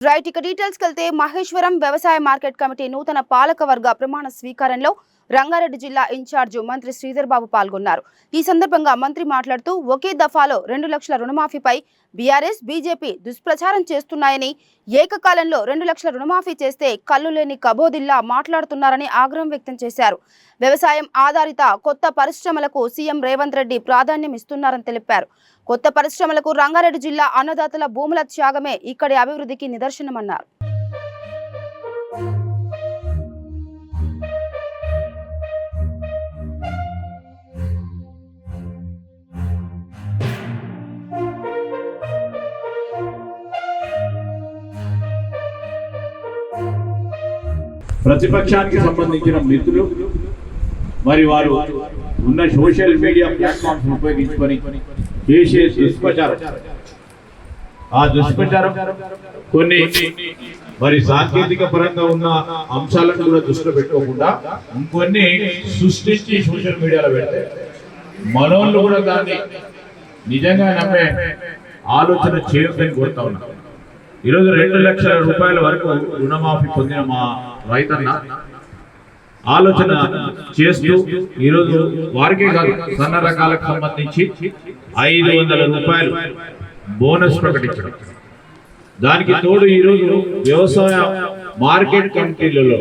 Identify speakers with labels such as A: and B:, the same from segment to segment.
A: Right ఇక details వెళ్తే మహేశ్వరం వ్యవసాయ మార్కెట్ కమిటీ నూతన పాలక వర్గ ప్రమాణ స్వీకారంలో రంగారెడ్డి జిల్లా ఇన్ఛార్జ్ మంత్రి శ్రీధర్ బాబు పాల్గొన్నారు. ఈ సందర్భంగా మంత్రి మాట్లాడుతూ ఒకే దఫాలో రెండు లక్షల రుణమాఫీపై బీఆర్ఎస్ బీజేపీ దుష్ప్రచారం చేస్తున్నాయని ఏకకాలంలో రెండు లక్షల రుణమాఫీ చేస్తే కళ్ళు లేని కబోదిల్లా మాట్లాడుతున్నారని ఆగ్రహం వ్యక్తం చేశారు. వ్యవసాయం ఆధారిత కొత్త పరిశ్రమలకు సీఎం రేవంత్ రెడ్డి ప్రాధాన్యం ఇస్తున్నారని తెలిపారు. కొత్త పరిశ్రమలకు రంగారెడ్డి జిల్లా అన్నదాతల భూముల త్యాగమే ఇక్కడి అభివృద్ధికి నిదర్శనమన్నారు.
B: ప్రతిపక్షానికి సంబంధించిన మిత్రులు మరి వారు ఉన్న సోషల్ మీడియా ప్లాట్ఫామ్స్ ఉపయోగించుకొని చేసే దుష్ప్రచారం. ఆ దుష్ప్రచారం కొన్ని మరి సాంకేతిక పరంగా ఉన్న అంశాలను కూడా దృష్టిలో పెట్టుకోకుండా ఇంకొన్ని సృష్టించి సోషల్ మీడియాలో పెడితే మనోళ్ళు కూడా దాన్ని నిజంగా నమ్మే ఆలోచన చేయొద్దని కోరుతా ఉన్నా. ఈరోజు రెండు లక్షల రూపాయల వరకు రుణమాఫీ పొందిన మా రైతన్న ఆలోచన చేస్తూ ఈరోజు వారికే కాదు సన్న రకాలకు సంబంధించి ఐదు వందల రూపాయలు బోనస్ ప్రకటించడం. దానికి తోడు ఈరోజు వ్యవసాయ మార్కెట్ కమిటీలలో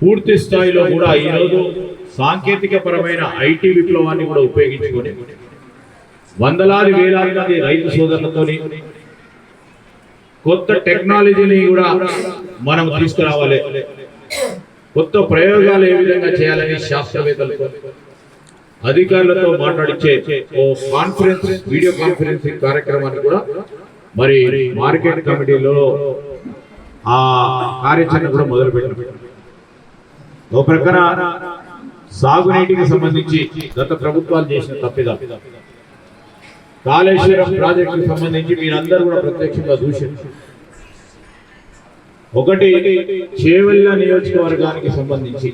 B: పూర్తి స్థాయిలో కూడా ఈరోజు సాంకేతిక పరమైన ఐటీ విప్లవాన్ని కూడా ఉపయోగించుకొని వందలాది వేలాది మంది రైతు సోదరులతోని కొత్త టెక్నాలజీని కూడా మనం తీసుకురావాలి. కొత్త ప్రయోగాలు ఏ విధంగా చేయాలని శాస్త్రవేత్తలతో అధికారులతో మాట్లాడిచ్చే ఓ కాన్ఫరెన్స్ వీడియో కాన్ఫరెన్సింగ్ కార్యక్రమాన్ని కూడా మరి మార్కెట్ కమిటీలో ఆ కార్యాచరణ కూడా మొదలు పెట్టారు ఒక ప్రక్కన సాగునీటికి సంబంధించి గత ప్రభుత్వాలు చేసిన తప్పిదా. కాళేశ్వరం ప్రాజెక్టుకు సంబంధించి మీరందరూ కూడా ప్రత్యక్షంగా దూషణ ఒకటి చేవెళ్ళ నియోజకవర్గానికి సంబంధించి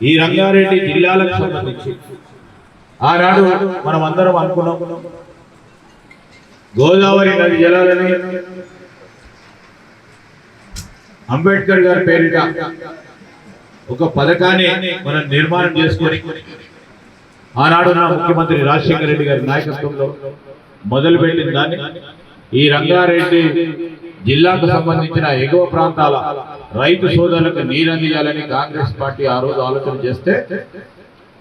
B: ఈ రంగారెడ్డి జిల్లాలకు సంబంధించి. ఆనాడు మనం అందరం అనుకున్నాం. గోదావరి నది జలాలని అంబేద్కర్ గారి పేరిట ఒక పథకాన్ని మనం నిర్మాణం చేసుకొని ఆనాడు నా ముఖ్యమంత్రి రాజశేఖర రెడ్డి గారి నాయకత్వంలో మొదలుపెట్టిన దాన్ని ఈ రంగారెడ్డి జిల్లాకు సంబంధించిన ఎగువ ప్రాంతాల రైతు సోదరులకు నీరందియాలని కాంగ్రెస్ పార్టీ ఆ రోజు ఆలోచన చేస్తే